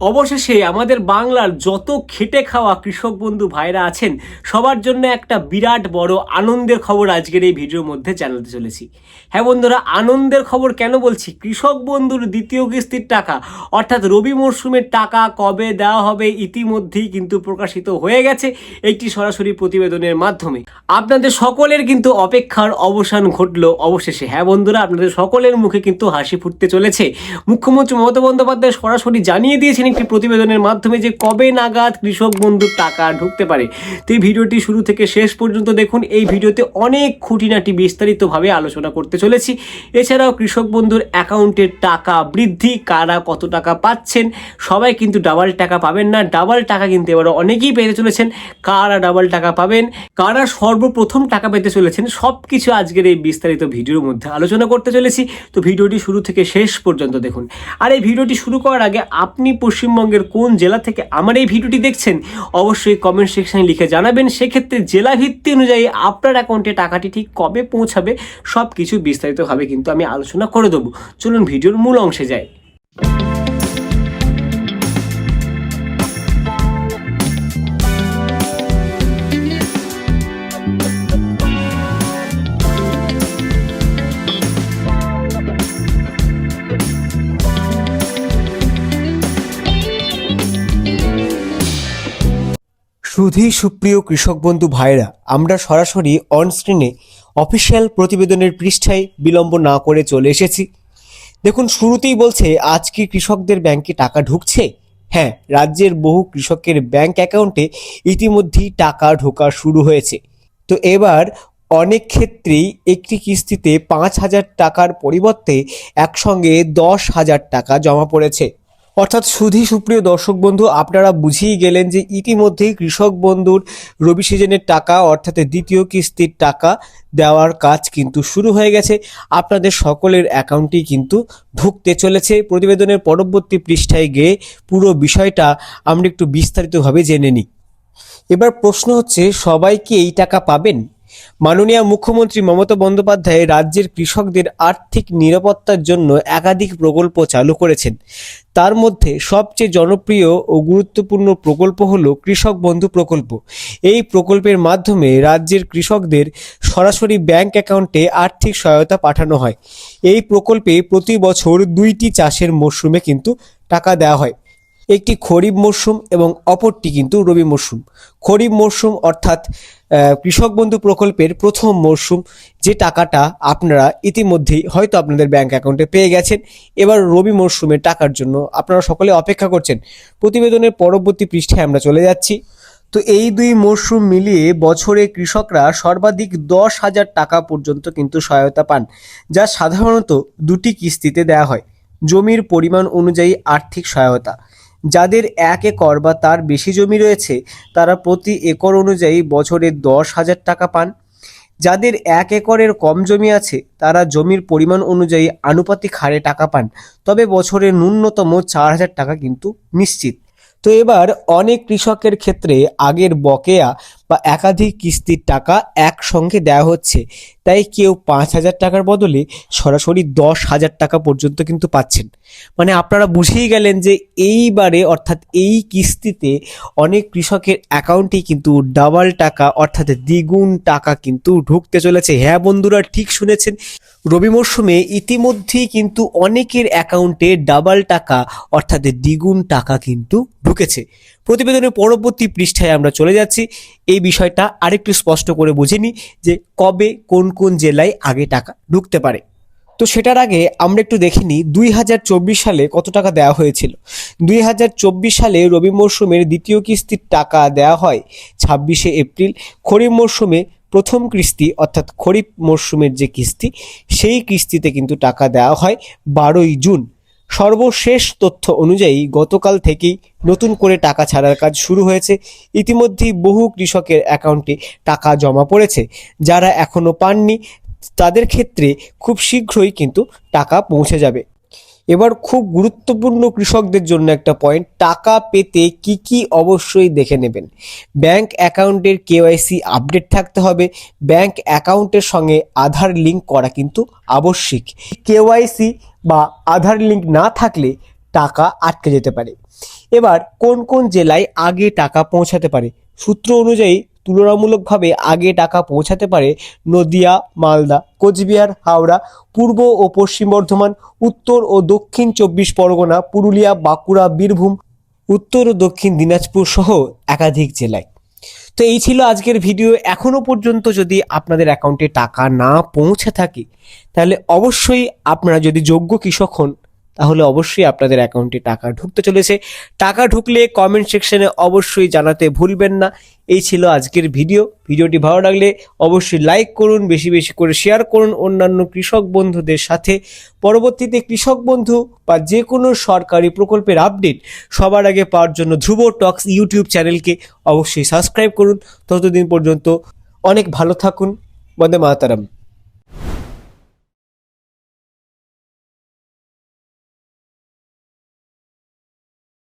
অবশেষে আমাদের বাংলার যত খেটে খাওয়া কৃষক বন্ধু ভাইরা আছেন, সবার জন্য একটা বিরাট বড় আনন্দের খবর আজকের এই ভিডিওর মধ্যে জানাতে চলেছি। হ্যাঁ বন্ধুরা, আনন্দের খবর কেন বলছি? কৃষক বন্ধুর দ্বিতীয় কিস্তির টাকা, অর্থাৎ রবি মরশুমের টাকা কবে দেওয়া হবে ইতিমধ্যেই কিন্তু প্রকাশিত হয়ে গেছে একটি সরাসরি প্রতিবেদনের মাধ্যমে। আপনাদের সকলের কিন্তু অপেক্ষার অবসান ঘটলো অবশেষে। হ্যাঁ বন্ধুরা, আপনাদের সকলের মুখে কিন্তু হাসি ফুটতে চলেছে। মুখ্যমন্ত্রী মমতা বন্দ্যোপাধ্যায় সরাসরি জানিয়ে দিয়েছেন একটি প্রতিবেদনের মাধ্যমে যে কবে নাগাদ কৃষক বন্ধুর টাকা ঢুকতে পারে। তো এই ভিডিওটি শুরু থেকে শেষ পর্যন্ত দেখুন। এই ভিডিওতে অনেক খুঁটিনাটি বিস্তারিতভাবে আলোচনা করতে চলেছি। এছাড়াও কৃষক বন্ধুর অ্যাকাউন্টের টাকা বৃদ্ধি, কারা কত টাকা পাচ্ছেন, সবাই কিন্তু ডাবল টাকা পাবেন না। ডাবল টাকা কিন্তু এবার অনেকেই পেতে চলেছেন। কারা ডাবল টাকা পাবেন, কারা সর্বপ্রথম টাকা পেতে চলেছেন সব কিছু আজকের এই বিস্তারিত ভিডিওর মধ্যে আলোচনা করতে চলেছি। তো ভিডিওটি শুরু থেকে শেষ পর্যন্ত দেখুন। আর এই ভিডিওটি শুরু করার আগে আপনি পশ্চিমবঙ্গের কোন জেলা থেকে আমার এই ভিডিওটি দেখছেন, অবশ্যই কমেন্ট সেকশানে লিখে জানাবেন। সেক্ষেত্রে জেলা ভিত্তি অনুযায়ী আপনার অ্যাকাউন্টে টাকাটি ঠিক কবে পৌঁছাবে সব কিছু বিস্তারিতভাবে কিন্তু আমি আলোচনা করে দেবো। চলুন ভিডিওর মূল অংশে যাই। সুধী সুপ্রিয় কৃষক বন্ধু ভাইরা আমরা সরাসরি অনস্ক্রিনে অফিসিয়াল প্রতিবেদনের পৃষ্ঠায় বিলম্ব না করে চলে এসেছি। দেখুন, শুরুতেই বলছে, আজ কি কৃষকদের ব্যাংকে টাকা ঢুকছে? হ্যাঁ রাজ্যের বহু কৃষকের ব্যাংক অ্যাকাউন্টে ইতিমধ্যেই টাকা ঢোকা শুরু হয়েছে। তো এবার অনেক ক্ষেত্রেই একটি কিস্তিতে পাঁচ হাজার টাকার পরিবর্তে একসঙ্গে দশ হাজার টাকা জমা পড়েছে। অর্থাৎ সুধী সুপ্রিয় দর্শক বন্ধু, আপনারা বুঝিয়ে গেলেন যে ইতিমধ্যেই কৃষক বন্ধুর রবি সিজনের টাকা, অর্থাৎ দ্বিতীয় কিস্তির টাকা দেওয়ার কাজ কিন্তু শুরু হয়ে গেছে। আপনাদের সকলের অ্যাকাউন্টেই কিন্তু ঢুকতে চলেছে। প্রতিবেদনের পরবর্তী পৃষ্ঠায় গিয়ে পুরো বিষয়টা আমরা একটু বিস্তারিতভাবে জেনে নিই। এবার প্রশ্ন হচ্ছে, সবাই কি এই টাকা পাবেন? মাননীয় মুখ্যমন্ত্রী মমতা বন্দ্যোপাধ্যায় রাজ্যের কৃষকদের আর্থিক নিরাপত্তার জন্য একাধিক প্রকল্প চালু করেছেন। তার মধ্যে সবচেয়ে জনপ্রিয় ও গুরুত্বপূর্ণ প্রকল্প হল কৃষক বন্ধু প্রকল্প। এই প্রকল্পের মাধ্যমে রাজ্যের কৃষকদের সরাসরি ব্যাংক অ্যাকাউন্টে আর্থিক সহায়তা পাঠানো হয়। এই প্রকল্পে প্রতি বছর দুইটি চাষের মরশুমে কিন্তু টাকা দেওয়া হয়। একটি খরিফ মরশুম এবং অপরটি কিন্তু রবি মরশুম খরিফ মরশুম অর্থাৎ কৃষক বন্ধু প্রকল্পের প্রথম মরশুম যে টাকাটা আপনারা ইতিমধ্যেই হয়তো আপনাদের ব্যাংক অ্যাকাউন্টে পেয়ে গেছেন, এবার রবি মরশুমের টাকার জন্য আপনারা সকলে অপেক্ষা করছেন। প্রতিবেদনের পরবর্তী পৃষ্ঠায় আমরা চলে যাচ্ছি। তো এই দুই মরশুম মিলিয়ে বছরে কৃষকরা সর্বাধিক দশ হাজার টাকা পর্যন্ত কিন্তু সহায়তা পান, যা সাধারণত দুটি কিস্তিতে দেওয়া হয়। জমির পরিমাণ অনুযায়ী আর্থিক সহায়তা। যাদের এক একর বা তার বেশি জমি রয়েছে, তারা প্রতি একর অনুযায়ী বছরে দশ হাজার টাকা পান। যাদের এক একরের কম জমি আছে, তারা জমির পরিমাণ অনুযায়ী আনুপাতিক হারে টাকা পান। তবে বছরে ন্যূনতম চার হাজার টাকা কিন্তু নিশ্চিত। তো এবার অনেক কৃষকের ক্ষেত্রে আগের বকেয়া বা একাধিক কিস্তির টাকা একসঙ্গে দেওয়া হচ্ছে। তাই কেউ পাঁচ হাজার টাকার বদলে সরাসরি দশ হাজার টাকা পর্যন্ত কিন্তু পাচ্ছেন। মানে আপনারা বুঝেই গেলেন যে এইবারে অর্থাৎ এই কিস্তিতে অনেক কৃষকের অ্যাকাউন্টেই কিন্তু ডাবল টাকা অর্থাৎ দ্বিগুণ টাকা কিন্তু ঢুকতে চলেছে। হ্যাঁ বন্ধুরা, ঠিক শুনেছেন। রবি মরশুমে ইতিমধ্যেই কিন্তু অনেকের অ্যাকাউন্টে ডাবল টাকা অর্থাৎ দ্বিগুণ টাকা কিন্তু ঢুকেছে। প্রতিবেদনের পরবর্তী পৃষ্ঠায় আমরা চলে যাচ্ছি। এই বিষয়টা আরেকটু স্পষ্ট করে বুঝে নিই যে কবে, কোন কোন জেলায় আগে টাকা ঢুকতে পারে। তো সেটার আগে আমরা একটু দেখে নিই, দুই হাজার চব্বিশ সালে কত টাকা দেওয়া হয়েছিল? দুই হাজার চব্বিশ সালে রবি মরশুমের দ্বিতীয় কিস্তির টাকা দেওয়া হয় ছাব্বিশে এপ্রিল। খরিফ মরশুমে প্রথম কিস্তি, অর্থাৎ খরিফ মরশুমের যে কিস্তি, সেই কিস্তিতে কিন্তু টাকা দেওয়া হয় বারোই জুন। সর্বশেষ তথ্য অনুযায়ী গতকাল থেকেই নতুন করে টাকা ছাড়ার কাজ শুরু হয়েছে। ইতিমধ্যেই বহু কৃষকের অ্যাকাউন্টে টাকা জমা পড়েছে। যারা এখনও পাননি, তাদের ক্ষেত্রে খুব শীঘ্রই কিন্তু টাকা পৌঁছে যাবে। এবার খুব গুরুত্বপূর্ণ কৃষকদের জন্য একটা পয়েন্ট টাকা পেতে কি কি অবশ্যই দেখে নেবেন। ব্যাংক অ্যাকাউন্টের কেওয়াইসি আপডেট থাকতে হবে। ব্যাংক অ্যাকাউন্টের সঙ্গে আধার লিঙ্ক করা কিন্তু আবশ্যিক। কেওয়াইসি বা আধার লিঙ্ক না থাকলে টাকা আটকে যেতে পারে। এবার কোন কোন জেলায় আগে টাকা পৌঁছাতে পারে? সূত্র অনুযায়ী তুলনামূলকভাবে আগে টাকা পৌঁছাতে পারে নদিয়া, মালদা, কোচবিহার, হাওড়া, পূর্ব ও পশ্চিম বর্ধমান, উত্তর ও দক্ষিণ চব্বিশ পরগনা, পুরুলিয়া, বাঁকুড়া, বীরভূম, উত্তর ও দক্ষিণ দিনাজপুর সহ একাধিক জেলায়। তো এই ছিল আজকের ভিডিও। এখনও পর্যন্ত যদি আপনাদের অ্যাকাউন্টে টাকা না পৌঁছে থাকে, তাহলে অবশ্যই আপনারা যদি যোগ্য কৃষক হন তাহলে অবশ্যই আপনাদের অ্যাকাউন্টে টাকা ঢুকতে চলেছে। টাকা ঢুকলে কমেন্ট সেকশনে অবশ্যই জানাতে ভুলবেন না। এই ছিল আজকের ভিডিও ভিডিওটি ভালো লাগলে অবশ্যই লাইক করুন, বেশি বেশি করে শেয়ার করুন অন্যান্য কৃষক বন্ধুদের সাথে। পরবর্তীতে কৃষক বন্ধু বা যে কোনো সরকারি প্রকল্পের আপডেট সবার আগে পাওয়ার জন্য ধ্রুব টক্স ইউটিউব চ্যানেলকে অবশ্যই সাবস্ক্রাইব করুন। ততদিন পর্যন্ত অনেক ভালো থাকুন। বন্দে মাতারাম।